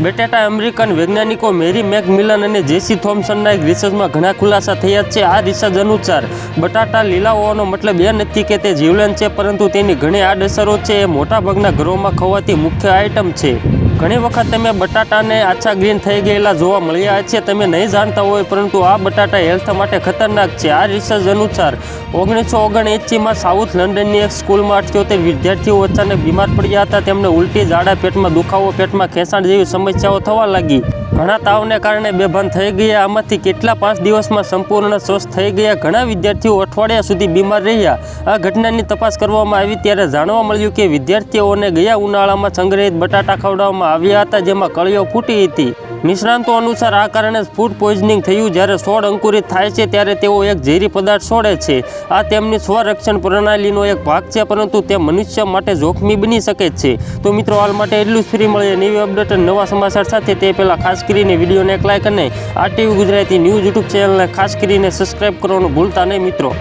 બટેટા અમેરિકન વૈજ્ઞાનિકો મેરી મેકમિલન અને જેસી થોમ્સનના એક રિસર્ચમાં ઘણા ખુલાસા થયા છે. આ રિસર્ચ અનુસાર બટાટા લીલા હોવાનો મતલબ એ નથી કે તે જીવલેણ છે, પરંતુ તેની ઘણી આડઅસરો છે. એ મોટાભાગના ઘરોમાં ખવાતી મુખ્ય આઇટમ છે. ઘણી વખત તમે બટાટાને આછા ગ્રીન થઈ ગયેલા જોવા મળ્યા છે. તમે નહીં જાણતા હોય, પરંતુ આ બટાટા હેલ્થ માટે ખતરનાક છે. આ રિસર્ચ અનુસાર ઓગણીસો ઓગણએંસીમાં સાઉથ લંડનની એક સ્કૂલમાં અઠ્યોતેર વિદ્યાર્થીઓ અચાનક બીમાર પડ્યા હતા. તેમને ઉલટી ઝાડા પેટમાં, દુખાવો પેટમાં, ખેંચાણ જેવી સમસ્યાઓ થવા લાગી. ઘણા તાવને કારણે બેભાન થઈ ગયા. આમાંથી કેટલા પાંચ દિવસમાં સંપૂર્ણ સ્વસ્થ થઈ ગયા? ઘણા વિદ્યાર્થીઓ અઠવાડિયા સુધી બીમાર રહ્યા. આ ઘટનાની તપાસ કરવામાં આવી ત્યારે જાણવા મળ્યું કે વિદ્યાર્થીઓને ગયા ઉનાળામાં સંગ્રહિત બટાટા ખવડાવવામાં આવ્યા હતા, જેમાં કળીઓ ફૂટી હતી. નિષ્ણાંતો અનુસાર આ કારણે ફૂડ પોઈઝનિંગ થયું. જ્યારે છોડ અંકુરિત થાય છે, ત્યારે તેઓ એક ઝેરી પદાર્થ છોડે છે. આ તેમની સ્વરક્ષણ પ્રણાલીનો એક ભાગ છે, પરંતુ તે મનુષ્ય માટે જોખમી બની શકે છે. તો મિત્રો, હાલ માટે એટલું જ. ફ્રી મળીએ નવી અપડેટ અને નવા સમાચાર સાથે. તે પહેલાં ખાસ કરીને વિડીયોને એક લાઇક અને આ ટીવી ગુજરાતી ન્યૂઝ યુટ્યુબ ચેનલને ખાસ કરીને સબસ્ક્રાઈબ કરવાનું ભૂલતા નહીં મિત્રો.